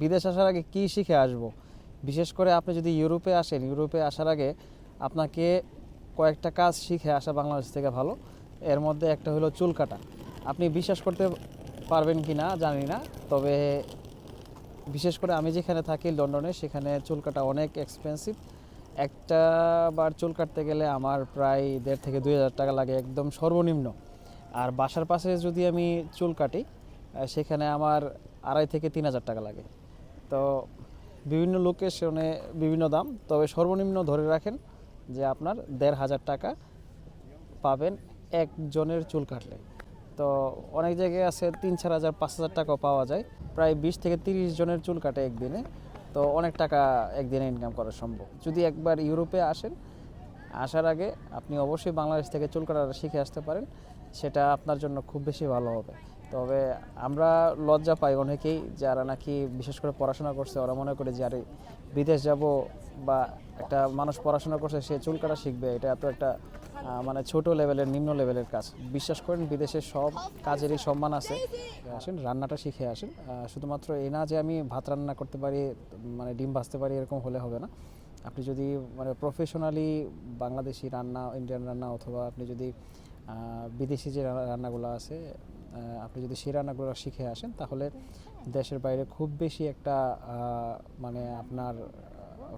বিদেশ আসার আগে কি শিখে আসব? বিশেষ করে আপনি যদি ইউরোপে আসেন, ইউরোপে আসার আগে আপনাকে কয়েকটা কাজ শিখে আসা বাংলাদেশ থেকে ভালো। এর মধ্যে একটা হলো চুল কাটা। আপনি বিশ্বাস করতে পারবেন কি না জানি না, তবে বিশেষ করে আমি যেখানে থাকি লন্ডনে, সেখানে চুল কাটা অনেক এক্সপেন্সিভ একটা বার চুল কাটতে গেলে আমার প্রায় দেড় থেকে দুই হাজার টাকা লাগে, একদম সর্বনিম্ন। আর বাসার পাশে যদি আমি চুল কাটি সেখানে আমার আড়াই থেকে তিন হাজার টাকা লাগে। তো বিভিন্ন লোকেশনে বিভিন্ন দাম। তবে সর্বনিম্ন ধরে রাখেন যে আপনার দেড় হাজার টাকা পাবেন একজনের চুল কাটলে। তো অনেক জায়গায় আছে তিন চার হাজার, পাঁচ হাজার টাকাও পাওয়া যায়। প্রায় বিশ থেকে তিরিশ জনের চুল কাটে একদিনে। তো অনেক টাকা একদিনে ইনকাম করা সম্ভব। যদি একবার ইউরোপে আসেন, আসার আগে আপনি অবশ্যই বাংলাদেশ থেকে চুল কাটা শিখে আসতে পারেন। সেটা আপনার জন্য খুব বেশি ভালো হবে। তবে আমরা লজ্জা পাই অনেকেই যারা নাকি বিশেষ করে পড়াশোনা করছে। ওরা মনে করে যে, আরে, বিদেশ যাব বা একটা মানুষ পড়াশোনা করছে, সে চুল কাটা শিখবে। এটা এত একটা মানে ছোট লেভেলের, নিম্ন লেভেলের কাজ। বিশ্বাস করেন, বিদেশে সব কাজেরই সম্মান আছে। আসেন, রান্নাটা শিখে আসেন। শুধুমাত্র এই না যে, আমি ভাত রান্না করতে পারি মানে ডিম ভাজতে পারি, এরকম হলে হবে না। আপনি যদি মানে প্রফেশনালি বাংলাদেশি রান্না ইন্ডিয়ান রান্না অথবা আপনি যদি বিদেশি যে রান্নাগুলো আছে আপনি যদি সেই রান্নাগুলো শিখে আসেন, তাহলে দেশের বাইরে খুব বেশি একটা মানে আপনার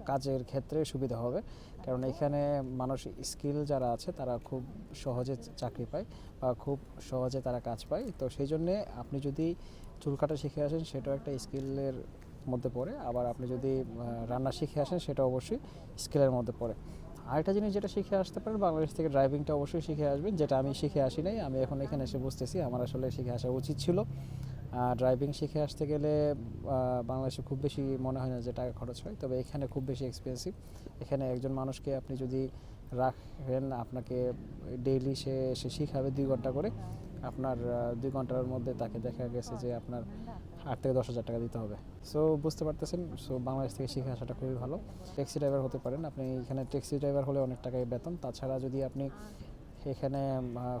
কাজের ক্ষেত্রে সুবিধা হবে। কারণ এখানে মানুষ স্কিল যারা আছে, তারা খুব সহজে চাকরি পায় বা খুব সহজে তারা কাজ পায়। তো সেই জন্যে আপনি যদি চুল কাটা শিখে আসেন, সেটাও একটা স্কিলের মধ্যে পড়ে। আবার আপনি যদি রান্না শিখে আসেন সেটা অবশ্যই স্কিলের মধ্যে পড়ে। আরেকটা জিনিস যেটা শিখে আসতে পারেন, বাংলাদেশ থেকে ড্রাইভিংটা অবশ্যই শিখে আসবেন, যেটা আমি শিখে আসি নাই, আমি এখন এখানে এসে বুঝতেছি, আমার আসলে শিখে আসা উচিত ছিল। ড্রাইভিং শিখে আসতে গেলে বাংলাদেশে খুব বেশি মনে হয় না যে টাকা খরচ হয়, তবে এখানে খুব বেশি এক্সপেন্সিভ এখানে একজন মানুষকে আপনি যদি রাখেন, আপনাকে ডেইলি সে এসে শিখাবে দুই ঘণ্টা করে আপনার দুই ঘণ্টার মধ্যে তাকে দেখা গেছে যে আপনার আট থেকে দশ হাজার টাকা দিতে হবে। সো বুঝতে পারতেছেন? সো বাংলাদেশ থেকে শিখে আসাটা খুবই ভালো। ট্যাক্সি ড্রাইভার হতে পারেন। আপনি এখানে ট্যাক্সি ড্রাইভার হলে অনেক টাকাই বেতন। তাছাড়া যদি আপনি এখানে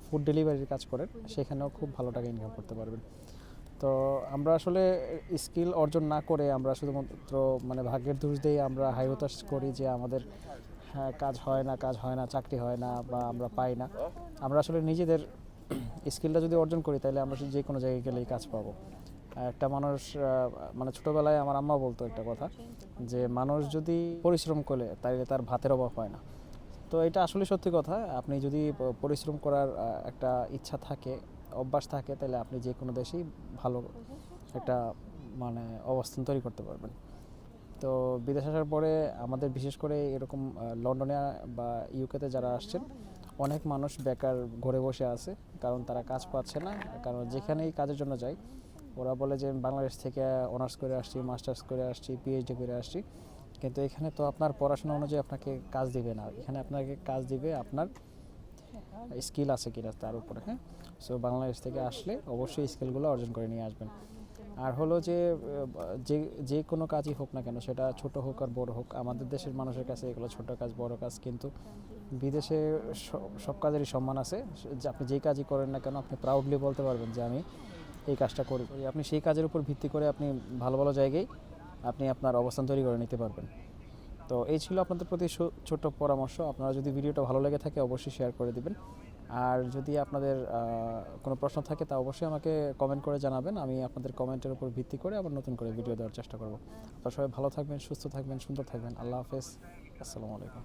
ফুড ডেলিভারির কাজ করেন সেখানেও খুব ভালো টাকা ইনকাম করতে পারবেন। তো আমরা আসলে স্কিল অর্জন না করে আমরা শুধুমাত্র মানে ভাগ্যের দোষ দিয়ে আমরা হাই হতাশ করি যে আমাদের হ্যাঁ, কাজ হয় না কাজ হয় না চাকরি হয় না বা আমরা পাই না। আমরা আসলে নিজেদের স্কিলটা যদি অর্জন করি, তাহলে আমরা যে কোনো জায়গায় গেলেই কাজ পাবো। একটা মানুষ মানে ছোটোবেলায় আমার আম্মা বলতো একটা কথা, যে মানুষ যদি পরিশ্রম করে তাহলে তার ভাতের অভাব হয় না। তো এটা আসলে সত্যি কথা, আপনি যদি পরিশ্রম করার একটা ইচ্ছা থাকে, অভ্যাস থাকে তাহলে আপনি যে কোনো দেশেই ভালো একটা মানে অবস্থান তৈরি করতে পারবেন। তো বিদেশ আসার পরে আমাদের বিশেষ করে এরকম লন্ডনে বা ইউকেতে যারা আসছেন অনেক মানুষ বেকার ঘরে বসে আছে, কারণ তারা কাজ পাচ্ছে না, কারণ যেখানেই কাজের জন্য যায়, ওরা বলে যে বাংলাদেশ থেকে অনার্স করে আসছি মাস্টার্স করে আসছি পিএইচডি করে আসছি, কিন্তু এখানে তো আপনার পড়াশোনা অনুযায়ী আপনাকে কাজ দিবে না, এখানে আপনাকে কাজ দিবে আপনার স্কিল আছে কিনা তার উপরে হ্যাঁ? সো বাংলাদেশ থেকে আসলে অবশ্যই স্কিলগুলো অর্জন করে নিয়ে আসবেন। আর হলো যে যে যে কোনো কাজই হোক না কেন, সেটা ছোট হোক আর বড় হোক, আমাদের দেশের মানুষের কাছে এগুলো ছোট কাজ, বড় কাজ, কিন্তু বিদেশে সব কাজেরই সম্মান আছে। আপনি যে কাজই করেন না কেন, আপনি প্রাউডলি বলতে পারবেন যে, আমি এই কাজটা করি। আপনি সেই কাজের উপর ভিত্তি করে আপনি ভালো ভালো জায়গায় আপনি আপনার অবস্থান তৈরি করে নিতে পারবেন। তো এই ছিল আপনাদের প্রতি ছোট্ট পরামর্শ। আপনারা যদি ভিডিওটা ভালো লেগে থাকে, অবশ্যই শেয়ার করে দিবেন। আর যদি আপনাদের কোনো প্রশ্ন থাকে, তা অবশ্যই আমাকে কমেন্ট করে জানাবেন। আমি আপনাদের কমেন্টের উপর ভিত্তি করে আবার নতুন করে ভিডিও দেওয়ার চেষ্টা করব। আপনারা সবাই ভালো থাকবেন, সুস্থ থাকবেন, সুন্দর থাকবেন। আল্লাহ হাফেজ। আসসালামু আলাইকুম।